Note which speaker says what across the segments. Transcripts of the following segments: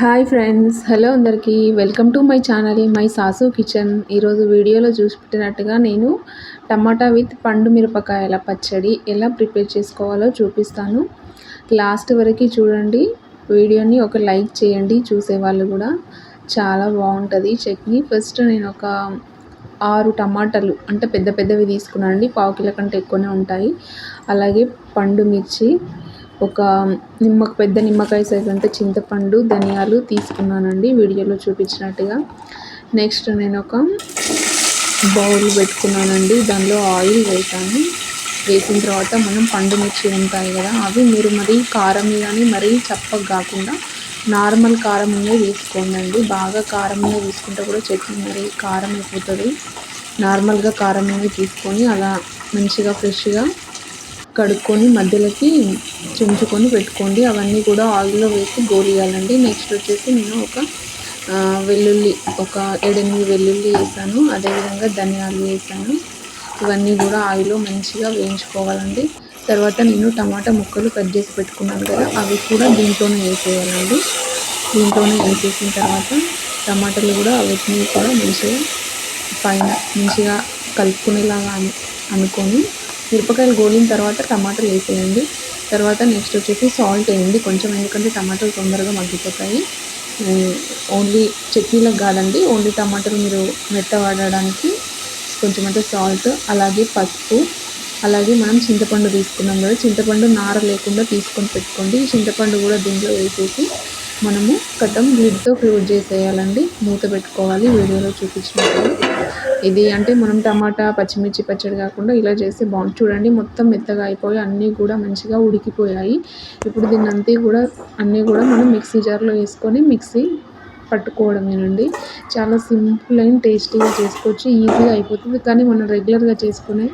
Speaker 1: Hi friends hello అందరికీ. Welcome to my channel my sauce kitchen. ఈరోజు వీడియోలో చూసి పెట్టినట్టుగా నేను టమాటా విత్ పండు మిరపకాయల పచ్చడి ఎలా ప్రిపేర్ చేసుకోవాలో చూపిస్తాను. లాస్ట్ వరకు చూడండి. వీడియోని ఒక లైక్ చేయండి చూసేవాళ్ళు కూడా. చాలా బాగుంటుంది చట్నీ. ఫస్ట్ నేను ఒక ఆరు టమాటాలు అంటే పెద్ద పెద్దవి తీసుకున్నానండి. పావు కిలో కంటే ఎక్కువనే ఉంటాయి. అలాగే పండు మిర్చి ఒక నిమ్మ పెద్ద నిమ్మకాయ సైజ్ అంటే చింతపండు ధనియాలు తీసుకున్నానండి. వీడియోలో చూపించినట్టుగా. నెక్స్ట్ నేను ఒక బౌల్ పెట్టుకున్నానండి. దానిలో ఆయిల్ వేసాను. వేసిన తర్వాత మనం పండు మిర్చి ఉంటాయి కదా అవి మీరు మరీ కారం కానీ మరీ చప్పగా కాకుండా నార్మల్ కారం ఉన్నవి తీసుకోండి బాగా కారం తీసుకుంటే కూడా చట్నీ మరీ కారం అయిపోతుంది. నార్మల్గా కారం తీసుకొని అలా మంచిగా ఫ్రెష్గా కడుక్కొని మధ్యలోకి చుంచుకొని పెట్టుకోండి. అవన్నీ కూడా ఆయిల్లో వేసి గోలియాలండి. నెక్స్ట్ వచ్చేసి నేను ఒక వెల్లుల్లి ఒక ఏడెనిమిది వెల్లుల్లి వేసాను. అదేవిధంగా ధనియాలు వేసాను. ఇవన్నీ కూడా ఆయిల్లో మంచిగా వేయించుకోవాలండి. తర్వాత నేను టమాటా ముక్కలు కట్ చేసి పెట్టుకున్నాను కదా అవి కూడా దీంట్లోనే వేసేయాలండి. దీంట్లోనే వేసేసిన తర్వాత టమాటాలు కూడా అవన్నీ కూడా మంచిగా పైన మంచిగా కలుపుకునేలాగా అనుకొని మిరపకాయలు గోలిన తర్వాత టమాటాలు వేసేయండి. తర్వాత నెక్స్ట్ వచ్చేసి సాల్ట్ వేయండి కొంచెం ఎందుకంటే టమాటాలు తొందరగా మగ్గిపోతాయి. ఓన్లీ చట్నీలకు కాదండి ఓన్లీ టమాటాలు మీరు మెత్త వాడడానికి కొంచెం అంటే సాల్ట్ అలాగే పసుపు అలాగే మనం చింతపండు తీసుకున్నాం కదా చింతపండు నార లేకుండా తీసుకొని పెట్టుకోండి. చింతపండు కూడా దీంట్లో వేసేసి మనము కథం లిడ్తో క్లోజ్ చేసేయాలండి. మూత పెట్టుకోవాలి వీడియోలో చూపించినట్టు. ఇది అంటే మనం టమాటా పచ్చిమిర్చి పచ్చడి కాకుండా ఇలా చేస్తే బాగుంది చూడండి మొత్తం మెత్తగా అయిపోయి అన్నీ కూడా మంచిగా ఉడికిపోయాయి. ఇప్పుడు దీన్ని అంతే కూడా అన్నీ కూడా మనం మిక్సీ జార్లో వేసుకొని మిక్సీ పట్టుకోవడమేనండి. చాలా సింపుల్ అండ్ టేస్టీగా చేసుకోవచ్చు ఈజీగా అయిపోతుంది. కానీ మనం రెగ్యులర్గా చేసుకునే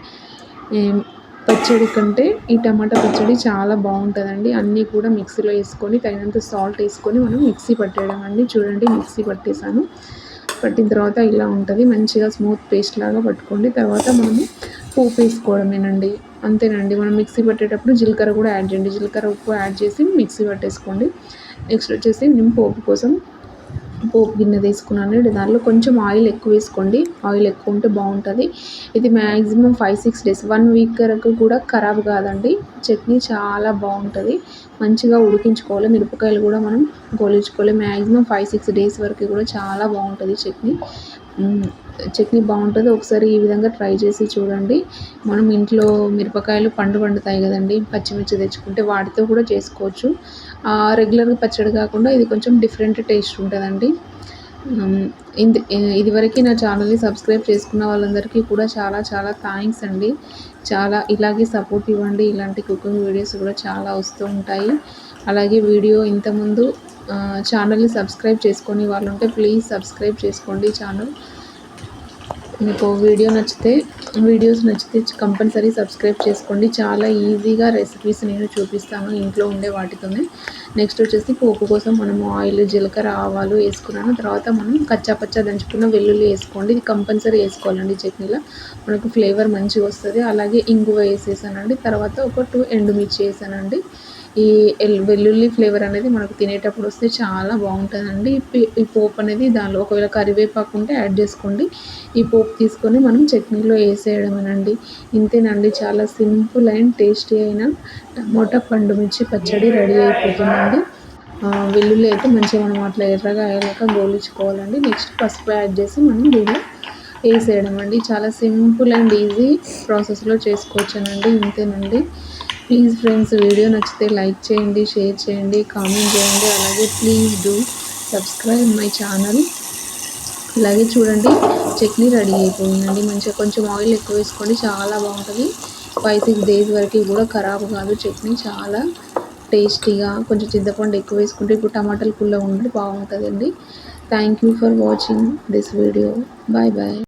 Speaker 1: పచ్చడి కంటే ఈ టమాటా పచ్చడి చాలా బాగుంటుందండి. అన్నీ కూడా మిక్సీలో వేసుకొని తగినంత సాల్ట్ వేసుకొని మనం మిక్సీ పట్టేయడం అండి చూడండి మిక్సీ పట్టేసాను పట్టిన తర్వాత ఇలా ఉంటుంది. మంచిగా స్మూత్ పేస్ట్ లాగా పట్టుకోండి. తర్వాత మనము పోపు వేసుకోవడమేనండి. అంతేనండి. మనం మిక్సీ పట్టేటప్పుడు జీలకర్ర కూడా యాడ్ చేయండి. జీలకర్ర ఉప్పు యాడ్ చేసి మిక్సీ పట్టేసుకోండి. నెక్స్ట్ వచ్చేసి నింపు పోపు కోసం పోపు గిన్నె తీసుకున్నాను. దానిలో కొంచెం ఆయిల్ ఎక్కువ వేసుకోండి. ఆయిల్ ఎక్కువ ఉంటే బాగుంటుంది. ఇది maximum five six days. One week వరకు కూడా ఖరాబ్ కాదండి. చట్నీ చాలా బాగుంటుంది. మంచిగా ఉడికించుకోవాలి. మిరపకాయలు కూడా మనం గోలించుకోవాలి. మ్యాక్సిమం ఫైవ్ సిక్స్ డేస్ వరకు కూడా చాలా బాగుంటుంది చట్నీ. చట్నీ బాగుంటుంది. ఒకసారి ఈ విధంగా ట్రై చేసి చూడండి. మనం ఇంట్లో మిరపకాయలు పండు పండుతాయి కదండి. పచ్చిమిర్చి తెచ్చుకుంటే వాటితో కూడా చేసుకోవచ్చు. రెగ్యులర్గా పచ్చడి కాకుండా ఇది కొంచెం డిఫరెంట్ టేస్ట్ ఉంటుందండి. ఇది ఇదివరకు నా ఛానల్ని సబ్స్క్రైబ్ చేసుకున్న వాళ్ళందరికీ కూడా చాలా చాలా థ్యాంక్స్ అండి. చాలా ఇలాగే సపోర్ట్ ఇవ్వండి. ఇలాంటి కుకింగ్ వీడియోస్ కూడా చాలా వస్తూ ఉంటాయి. అలాగే వీడియో ఇంతకుముందు ఛానల్ని సబ్స్క్రైబ్ చేసుకొని వాళ్ళు ఉంటే ప్లీజ్ సబ్స్క్రైబ్ చేసుకోండి ఛానల్. మీకు వీడియో నచ్చితే వీడియోస్ నచ్చితే కంపల్సరీ సబ్స్క్రైబ్ చేసుకోండి. చాలా ఈజీగా రెసిపీస్ నేను చూపిస్తాను ఇంట్లో ఉండే వాటితోనే. నెక్స్ట్ వచ్చేసి పోపు కోసం మనము ఆయిల్ జీలకర్ర ఆవాలు వేసుకున్నాను. తర్వాత మనం కచ్చాపచ్చా దంచుకున్న వెల్లుల్లి వేసుకోండి. ఇది కంపల్సరీ వేసుకోవాలండి చట్నీలో. మనకు ఫ్లేవర్ మంచిగా వస్తుంది. అలాగే ఇంగువ వేసేసానండి. తర్వాత ఒక టూ ఎండుమిర్చి వేసానండి. ఈ వెల్లుల్లి ఫ్లేవర్ అనేది మనకు తినేటప్పుడు వస్తే చాలా బాగుంటుందండి. ఈ పోపు అనేది దానిలో ఒకవేళ కరివేపాకు ఉంటే యాడ్ చేసుకోండి. ఈ పోపు తీసుకొని మనం చట్నీలో వేసేయడమేనండి. ఇంతేనండి చాలా సింపుల్ అండ్ టేస్టీ అయిన టమోటా పండు మిర్చి పచ్చడి రెడీ అయిపోతుందండి. వెల్లుల్లి అయితే మంచిగా మనం అట్లా ఎర్రగా అయ్యాక గోలించుకోవాలండి. నెక్స్ట్ పసుపు యాడ్ చేసి మనం దీనిలో వేసేయడం అండి చాలా సింపుల్ అండ్ ఈజీ ప్రాసెస్లో చేసుకోవచ్చానండి. ఇంతేనండి. ప్లీజ్ ఫ్రెండ్స్ వీడియో నచ్చితే లైక్ చేయండి షేర్ చేయండి కామెంట్ చేయండి. అలాగే please do subscribe my channel అలాగే చూడండి చట్నీ రెడీ అయిపోయిందండి. మంచిగా కొంచెం ఆయిల్ ఎక్కువ వేసుకోండి చాలా బాగుంటుంది. ఫైవ్ సిక్స్ డేస్ వరకు కూడా ఖరాబ్ కాదు. చట్నీ చాలా టేస్టీగా కొంచెం చింతపండు ఎక్కువ వేసుకుంటే ఇప్పుడు టమాటాలు పుల్ల ఉండి బాగుంటుందండి. Thank you for watching this video bye bye